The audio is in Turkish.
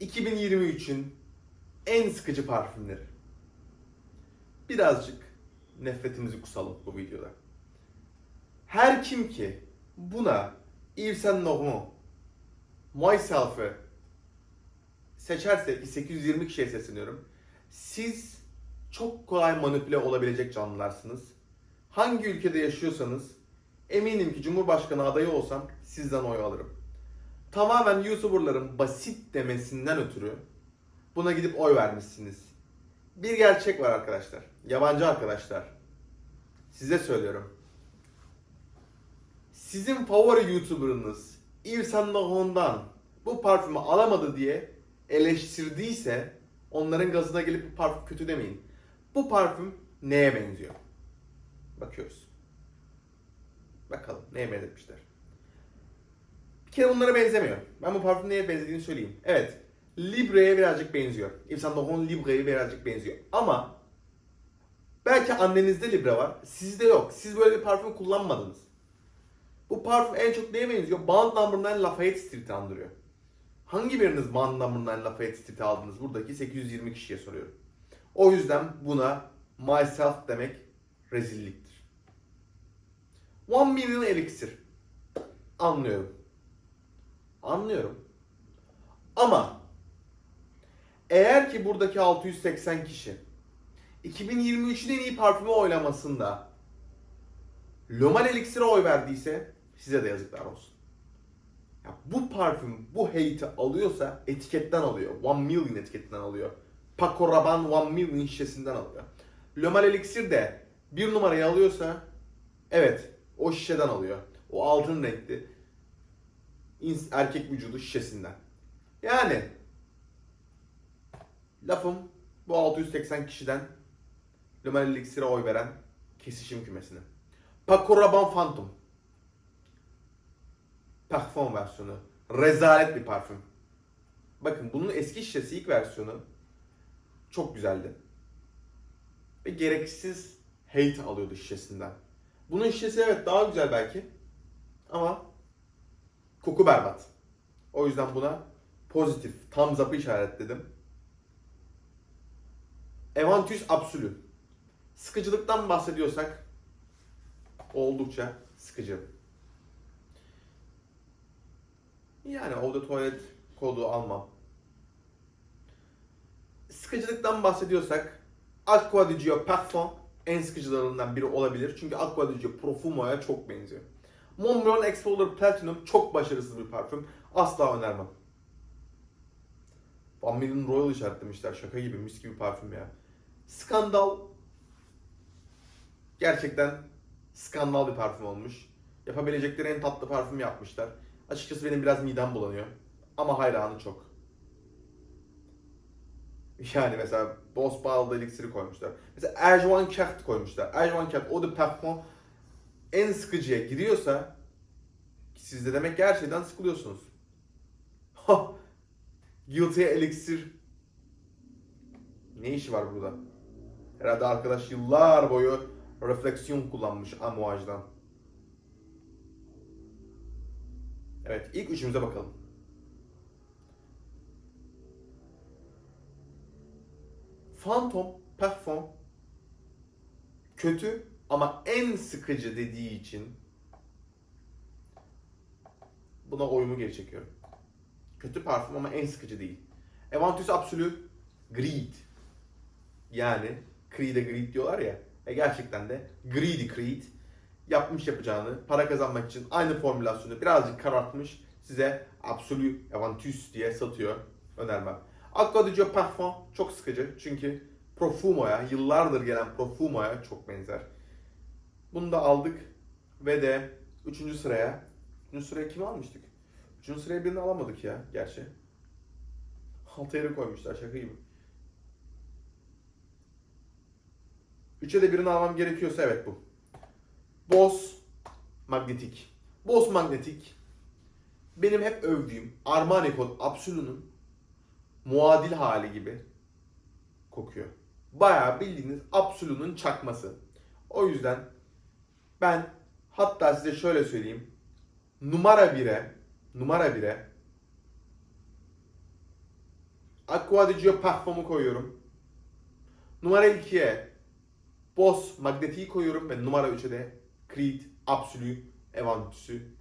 2023'ün en sıkıcı parfümleri. Birazcık nefretimizi kusalım bu videoda. Her kim ki buna Yves Saint Laurent, Myself'ı seçerse ki 820 kişiye sesleniyorum. Siz çok kolay manipüle olabilecek canlılarsınız. Hangi ülkede yaşıyorsanız eminim ki Cumhurbaşkanı adayı olsam sizden oy alırım. Tamamen YouTuber'ların basit demesinden ötürü buna gidip oy vermişsiniz. Bir gerçek var arkadaşlar. Yabancı arkadaşlar. Size söylüyorum. Sizin favori YouTuber'ınız Yves Saint Laurent'dan bu parfümü alamadı diye eleştirdiyse onların gazına gelip bu parfüm kötü demeyin. Bu parfüm neye benziyor? Bakıyoruz. Bakalım neye benzetmişler. Kere bunlara benzemiyor. Ben bu parfüm neye benzediğini söyleyeyim. Evet. Libre'ye birazcık benziyor. Yves Saint Laurent Libre'ye birazcık benziyor. Ama belki annenizde Libre var. Sizde yok. Siz böyle bir parfüm kullanmadınız. Bu parfüm en çok neye benziyor? Bond Number 9 Lafayette Street'i andırıyor. Hangi biriniz Bond Number 9 Lafayette Street'i aldınız? Buradaki 820 kişiye soruyorum. O yüzden buna myself demek rezilliktir. One million elixir. Anlıyorum. Anlıyorum. Ama eğer ki buradaki 680 kişi 2023'ün en iyi parfümü oylamasında Lomal Elixir'e oy verdiyse size de yazıklar olsun. Ya bu parfüm bu hate'i alıyorsa etiketten alıyor. One million etiketinden alıyor. Paco Rabanne One million şişesinden alıyor. Lomal Elixir de bir numarayı alıyorsa evet o şişeden alıyor. O altın renkli erkek vücudu şişesinden. Yani lafım bu 680 kişiden Lomal Elixir'e oy veren kesişim kümesine. Paco Rabanne Phantom. Parfum versiyonu. Rezalet bir parfüm. Bakın bunun eski şişesi ilk versiyonu çok güzeldi. Ve gereksiz hate alıyordu şişesinden. Bunun şişesi evet daha güzel belki. Ama koku berbat. O yüzden buna pozitif, thumbs up'ı işaretledim. Evantius Absolu. Sıkıcılıktan bahsediyorsak oldukça sıkıcı. Yani de Toilette kodu almam. Sıkıcılıktan bahsediyorsak Aqua di Gio Parfum en sıkıcılarından biri olabilir. Çünkü Aqua di Gio Profumo'ya çok benziyor. Montblanc Explorer Platinum çok başarısız bir parfüm. Asla önermem. Van Millen Royal işaretlemişler. Şaka gibi mis gibi parfüm ya. Skandal gerçekten skandal bir parfüm olmuş. Yapabilecekleri en tatlı parfüm yapmışlar. Açıkçası benim biraz midem bulanıyor. Ama hayranı çok. Yani mesela Boss Bottled Elixir'i koymuşlar. Mesela Erjwan Kert koymuşlar. Erjwan Kert o da parfüm en sıkıcıya giriyorsa siz de demek ki her şeyden sıkılıyorsunuz. Guilty Elixir ne işi var burada? Herhalde arkadaş yıllar boyu refleksiyon kullanmış Amouage'dan. Evet, ilk üçümüze bakalım. Phantom Parfum kötü ama en sıkıcı dediği için buna oyumu geri çekiyorum. Kötü parfüm ama en sıkıcı değil. Evantus Absolu Greed. Yani Creed'e Greed diyorlar ya. E gerçekten de Greedy Creed yapmış yapacağını para kazanmak için aynı formülasyonu birazcık karartmış size Absolu Aventus diye satıyor. Önermem. Aqua di Parfum çok sıkıcı çünkü Profumo'ya, yıllardır gelen Profumo'ya çok benzer. Bunu da aldık ve de 3. sıraya, 3. sıraya kimi almıştık? 3. sıraya birini alamadık ya gerçi. Altı yere koymuşlar şaka gibi. 3'e de birini almam gerekiyorsa evet bu. Boss Magnetik. Boss Magnetik benim hep övdüğüm Armani Code Absolu'nun muadil hali gibi kokuyor. Bayağı bildiğiniz Absolu'nun çakması. O yüzden ben hatta size şöyle söyleyeyim. Numara 1'e numara 1'e Aqua di Gio Parfum'u koyuyorum. Numara 2'ye Boss Magnetiği koyuyorum ve numara 3'e de Creed Absolute Evantus'u koyuyorum.